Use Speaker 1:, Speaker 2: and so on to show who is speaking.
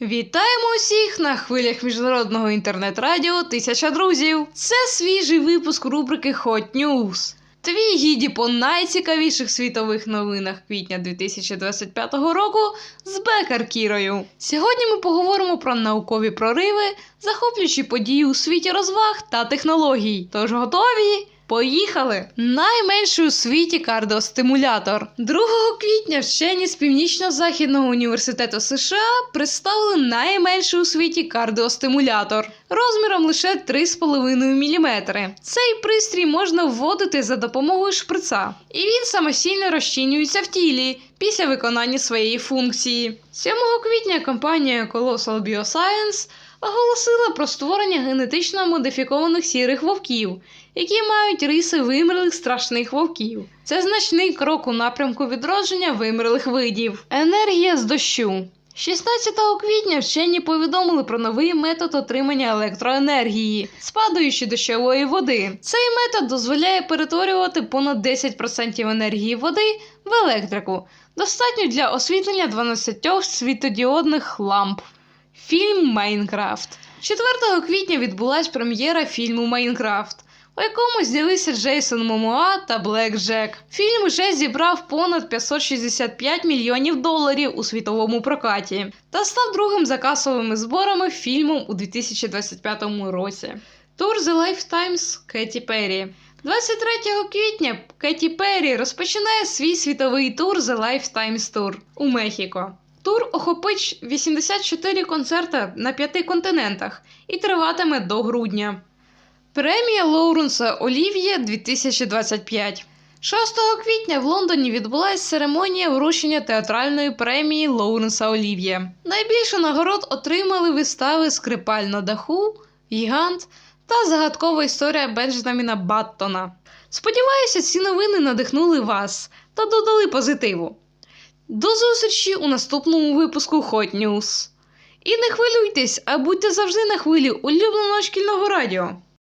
Speaker 1: Вітаємо усіх на хвилях міжнародного інтернет-радіо Тисяча друзів. Це свіжий випуск рубрики Hot News. Твій гіді по найцікавіших світових новинах квітня 2025 року з Бекар Кірою. Сьогодні ми поговоримо про наукові прориви, захоплюючі події у світі розваг та технологій. Тож готові? Поїхали! Найменший у світі кардіостимулятор. 2 квітня вчені з Північно-Західного університету США представили найменший у світі кардіостимулятор розміром лише 3,5 мм. Цей пристрій можна вводити за допомогою шприца, і він самостійно розчинюється в тілі після виконання своєї функції. 7 квітня компанія Colossal Bioscience оголосила про створення генетично модифікованих сірих вовків, які мають риси вимерлих страшних вовків. Це значний крок у напрямку відродження вимерлих видів. Енергія з дощу. 16 квітня вчені повідомили про новий метод отримання електроенергії з падаючої дощової води. Цей метод дозволяє перетворювати понад 10% енергії води в електрику, достатньо для освітлення 12 світодіодних ламп. Фільм Майнкрафт. 4 квітня відбулась прем'єра фільму Майнкрафт, у якому знялися Джейсон Момоа та Блек Джек. Фільм вже зібрав понад 565 мільйонів доларів у світовому прокаті та став другим за касовими зборами фільмом у 2025 році. Тур The Lifetimes Кеті Перрі. 23 квітня Кеті Перрі розпочинає свій світовий тур The Lifetimes Tour у Мехіко. Тур охопить 84 концерти на п'яти континентах і триватиме до грудня. Премія Лоуренса Олів'є 2025. 6 квітня в Лондоні відбулася церемонія вручення театральної премії Лоуренса Олів'є. Найбільше нагород отримали вистави Скрипаль на даху, Гігант та загадкова історія Бенджаміна Баттона. Сподіваюся, ці новини надихнули вас та додали позитиву. До зустрічі у наступному випуску Hot News. І не хвилюйтесь, а будьте завжди на хвилі улюбленого шкільного радіо.